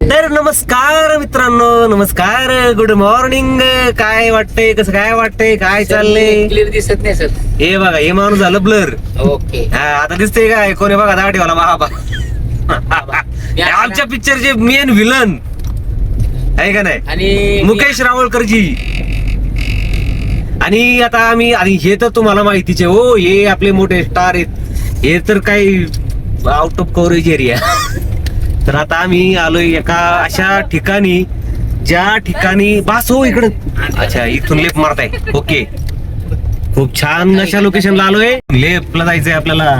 तर नमस्कार मित्रांनो नमस्कार गुड मॉर्निंग काय वाटतंय कसं काय वाटतंय काय चाललंय? क्लिअर दिसत नाही सर. हे बघा हे माणूस झालं ब्लर ओके. आता दिसतंय काय? कोणी बघा दाढीवाला बाबा. हे आमच्या पिक्चरचे मेन विलन आहे का नाही? आणि मुकेश रावळकरजी. आणि आता आम्ही आणि हे तर तुम्हाला माहितीचे हो हे आपले मोठे स्टार आहेत. हे तर काही आउट ऑफ कव्हरेज एरिया तर आता आम्ही आलोय एका अशा ठिकाणी ज्या ठिकाणी बास हो इकडं. अच्छा इथून लेप मारताय. ओके. खूप छान अशा लोकेशनला आलोय. लेपला जायचंय आपल्याला.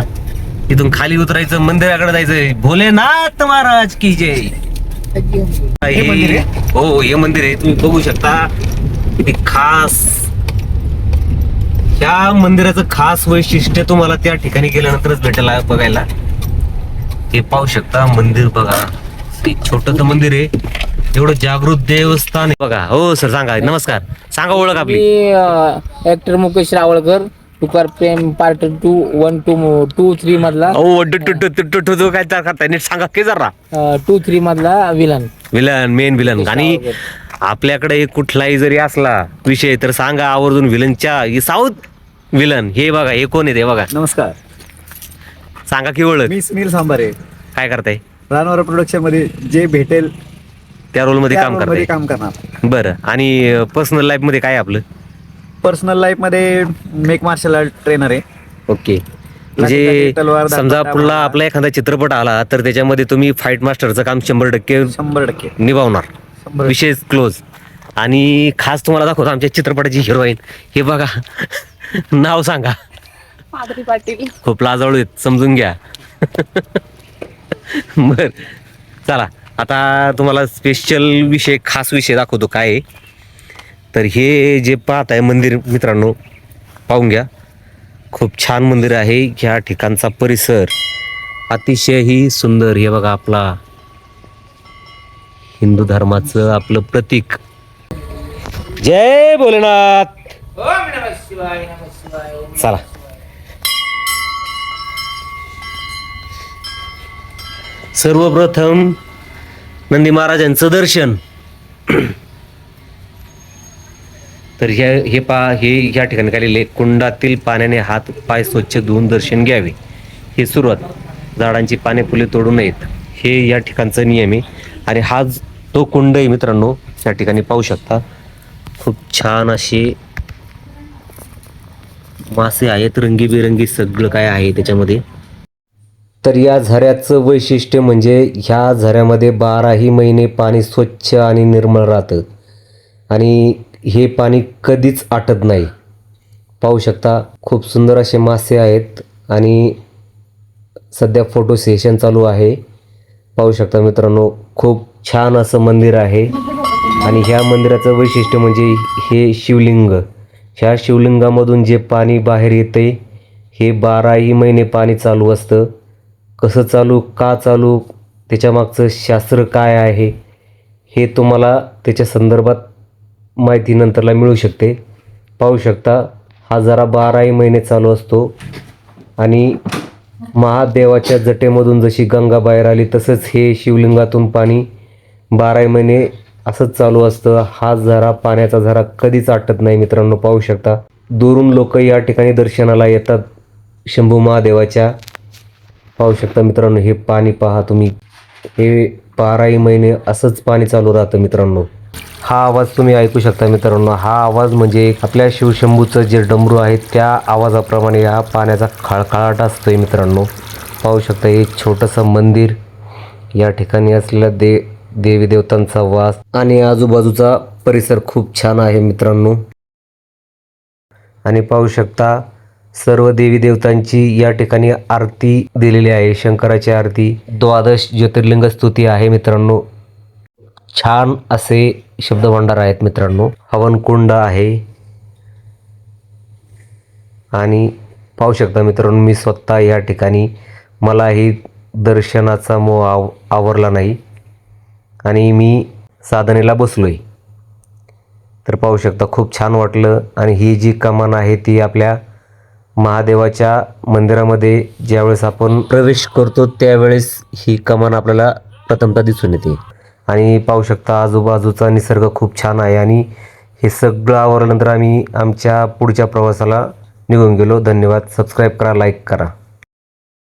इथून खाली उतरायचं मंदिराकडे जायचंय. भोलेनाथ महाराज की जय. हे? हो हे मंदिर आहे. तुम्ही बघू शकता. किती खास ह्या मंदिराचं खास वैशिष्ट्य तुम्हाला त्या ठिकाणी गेल्यानंतरच भेटेल बघायला. हे पाहू शकता मंदिर बघा. छोटस मंदिर आहे. एवढं जागृत देवस्थान आहे. बघा हो सर सांगा. नमस्कार. सांगा ओळख आपली. मी ऍक्टर मुकेश रावळकर. तुकार प्रेम part two one two two three मधला ओ डु- डु- डु- डु- डु- डु- काय त्या करताय? नीट सांगा की जरा. टू थ्री मधला विलन विलन मेन विलन आणि आपल्याकडे कुठलाही जरी असला विषय तर सांगा आवर्जून विलनच्या साऊथ विलन हे बघा हे कोण आहे ते बघा. नमस्कार. सांगा की ओळख. मी सुनील सांबारे. काय करताय? रानवर प्रोडक्शनमध्ये जे भेटेल त्या रोलमध्ये त्या काम role मध्ये करताय काम करणार. बरं. आणि पर्सनल लाईफमध्ये काय आहे आपलं? पर्सनल लाईफमध्ये मेक मार्शल आर्ट ट्रेनर आहे. ओके. लाठी, म्हणजे तलवार, समजा दांडा, पुढला. आपला एखादा चित्रपट आला तर त्याच्यामध्ये तुम्ही फाईट मास्टरचं काम शंभर टक्के शंभर टक्के. निभावणार. विशेष क्लोज आणि खास तुम्हाला दाखवतो आमच्या चित्रपटाची हिरोईन हे बघा. नाव सांगा. माधुरी पाटील. खूप लाजाळू आहेत समजून घ्या. बर चला आता तुम्हाला स्पेशल विषय खास विषय दाखवतो काय आहे. तर हे जे पाहत आहे मंदिर मित्रांनो पाहून घ्या. खूप छान मंदिर आहे ह्या ठिकाणचा परिसर अतिशयही सुंदर. हे बघा आपला हिंदू धर्माचं आपलं प्रतीक. जय भोलेनाथ! चला. सर्वप्रथम नंदी महाराजांचं दर्शन. तर ह्या हे पा हे ह्या ठिकाणी काढलेले कुंडातील पाण्याने हात पाय स्वच्छ धुवून दर्शन घ्यावे. ही सुरुवात. झाडांची पाने फुले तोडू नयेत. हे या ठिकाणचं नियम आहे. आणि हा तो कुंड आहे मित्रांनो या ठिकाणी पाहू शकता. खूप छान असे मासे आहेत. रंगीबेरंगी सगळं काय आहे त्याच्यामध्ये. तर या झऱ्याचं वैशिष्ट्य म्हणजे ह्या झऱ्यामध्ये बाराही महिने पाणी स्वच्छ आणि निर्मळ राहतं. आणि हे पाणी कधीच आटत नाही. पाहू शकता खूप सुंदर असे मासे आहेत आणि सध्या फोटो सेशन चालू आहे. पाहू शकता मित्रांनो खूप छान असं मंदिर आहे. आणि ह्या मंदिराचं वैशिष्ट्य म्हणजे हे शिवलिंग. ह्या शिवलिंगामधून जे पाणी बाहेर येते हे बाराही महिने पाणी चालू असतं. कसं चालू का चालू त्याच्यामागचं शास्त्र काय आहे हे तुम्हाला त्याच्या संदर्भात माहिती नंतरला मिळू शकते. पाहू शकता हा जरा बाराही महिने चालू असतो आणि महादेवाच्या जटेमधून जशी गंगा बाहेर आली तसंच हे शिवलिंगातून पाणी बाराही महिने असंच चालू असतं. हा झरा पाण्याचा झरा कधीच आटत नाही मित्रांनो पाहू शकता. दुरून लोक या ठिकाणी दर्शनाला येतात. शंभू महादेवाच्या पाहू शकता मित्रांनो हे पाणी पहा तुम्ही. हे बाराही महिने असंच पाणी चालू राहतं मित्रांनो. हा आवाज तुम्ही ऐकू शकता मित्रांनो. हा आवाज म्हणजे आपल्या शिवशंभूचं जे डमरू आहे त्या आवाजाप्रमाणे हा पाण्याचा खळखळाट असतोय मित्रांनो. पाहू शकता हे छोटंसं मंदिर या ठिकाणी असलेला दे देवी देवतांचा वास आणि आजूबाजूचा परिसर खूप छान आहे मित्रांनो. आणि पाहू शकता सर्व देवी देवतांची या ठिकाणी आरती दिलेली आहे. शंकराची आरती. द्वादश ज्योतिर्लिंग स्तुती आहे मित्रांनो. छान असे शब्दभांडार आहेत मित्रांनो. हवनकुंड आहे. आणि पाहू शकता मित्रांनो मी स्वतः या ठिकाणी मलाही दर्शनाचा मोह आव आवरला नाही. आणि मी साधनेला बसलो आहे तर पाहू शकता खूप छान वाटलं. आणि ही जी कमान आहे ती आपल्या महादेवाच्या मंदिरामध्ये ज्यावेळेस आपण प्रवेश करतो त्यावेळेस ही कमान आपल्याला प्रथमतः दिसून येते. आणि पाहू शकता आजूबाजूचा निसर्ग खूप छान आहे आणि हे सगळं आवरल्यानंतर आम्ही आमच्या पुढच्या प्रवासाला निघून गेलो. धन्यवाद. सबस्क्राईब करा लाईक करा.